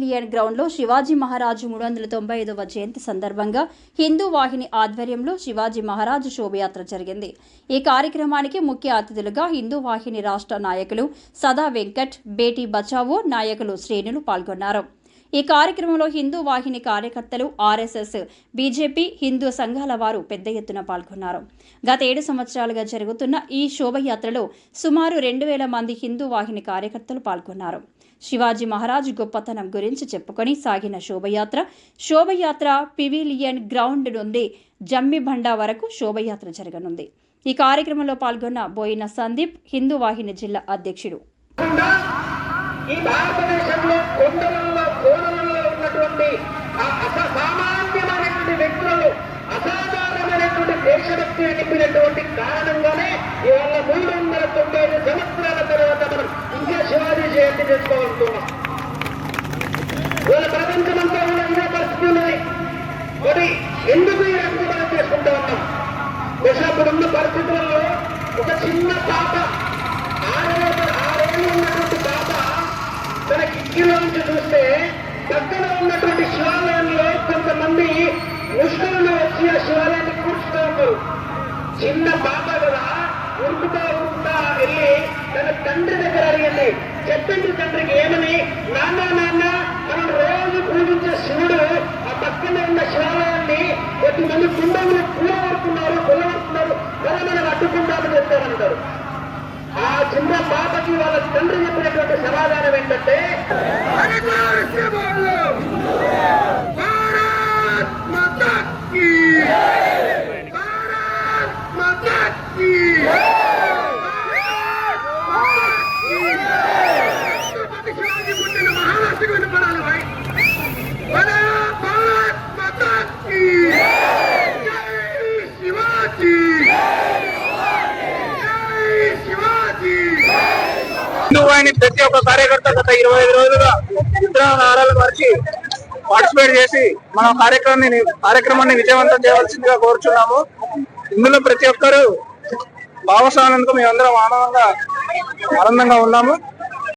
Pavilion గ్రౌండ్లో శివాజీ మహారాజు మూడు వందల తొంభై ఐదవ జయంతి సందర్భంగా హిందూ వాహిని ఆధ్వర్యంలో శివాజీ మహారాజు శోభయాత్ర జరిగింది. ఈ కార్యక్రమానికి ముఖ్య అతిథులుగా హిందూ వాహిని రాష్ట్ర నాయకులు సదా వెంకట్ బేటీ బచావో నాయకులు శ్రేణులు పాల్గొన్నారు. ఈ కార్యక్రమంలో హిందూ వాహిని కార్యకర్తలు ఆర్ఎస్ఎస్ బీజేపీ హిందూ సంఘాల వారు పెద్ద ఎత్తున పాల్గొన్నారు. గత ఏడు సంవత్సరాలుగా జరుగుతున్న ఈ శోభయాత్రలో సుమారు రెండు వేల మంది హిందూ వాహిని కార్యకర్తలు పాల్గొన్నారు. శివాజీ మహారాజ్ గొప్పతనం గురించి చెప్పుకొని సాగిన శోభయాత్ర శోభయాత్ర పివిలియన్ గ్రౌండ్ నుండి జమ్మిబండ వరకు శోభయాత్ర జరగనుంది. ఈ కార్యక్రమంలో పాల్గొన్న బోయిన సందీప్ హిందూ వాహిని జిల్లా అధ్యక్షుడు. ఈ భారతదేశంలో కారణంగానే ఇవాళ మూడు వందల తొంభై ఐదు సంవత్సరాల తర్వాత మనం ఇంకా శివాజీ జయంతి చేసుకోవాలనుకున్నాం ఇవాళ ప్రపంచమంతా కూడా ఇదే పరిస్థితి ఉన్నది. మరి ఎందుకు ఈ రకంగా మనం చేసుకుంటా ఉన్నాం? దశాపుడున్న పరిస్థితులలో ఒక చిన్న పాప ఆరేళ్ళు ఆరేళ్ళు ఉన్నటువంటి పాప తన కిక్కిలో నుంచి చూస్తే పక్కన ఉన్నటువంటి శివాలయంలో కొంతమంది ముష్కరులు వచ్చి ఆ శివాలయాన్ని కూర్చుతూ ఉంటారు. చిన్న పాప కూడా ఉరుకుతా ఉరుకుతా వెళ్ళి తన తండ్రి దగ్గర అడిగింది. చెప్పింది తండ్రికి ఏమని? నాన్న నాన్న మనం రోజు పూజించే శివుడు ఆ పక్కన ఉన్న శివాలయాన్ని కొద్దిమంది కుండలు కూలగొడుతున్నారు కొల్లగొడుతున్నారు కదా మనం అడ్డుకుంటామని చెప్పారంటారు ఆ చిన్న పాపకి వాళ్ళ తండ్రి హిందూ వాహిని ప్రతి ఒక్క కార్యకర్త గత ఇరవై ఐదు రోజులుగా ఇతర నారాలు మరిచి పార్టిసిపేట్ చేసి మన కార్యక్రమాన్ని కార్యక్రమాన్ని విజయవంతం చేయవలసిందిగా కోరుచున్నాము. ఇందులో ప్రతి ఒక్కరూ భాగస్వామ్యంతో మేమందరం ఆనందంగా ఆనందంగా ఉన్నాము.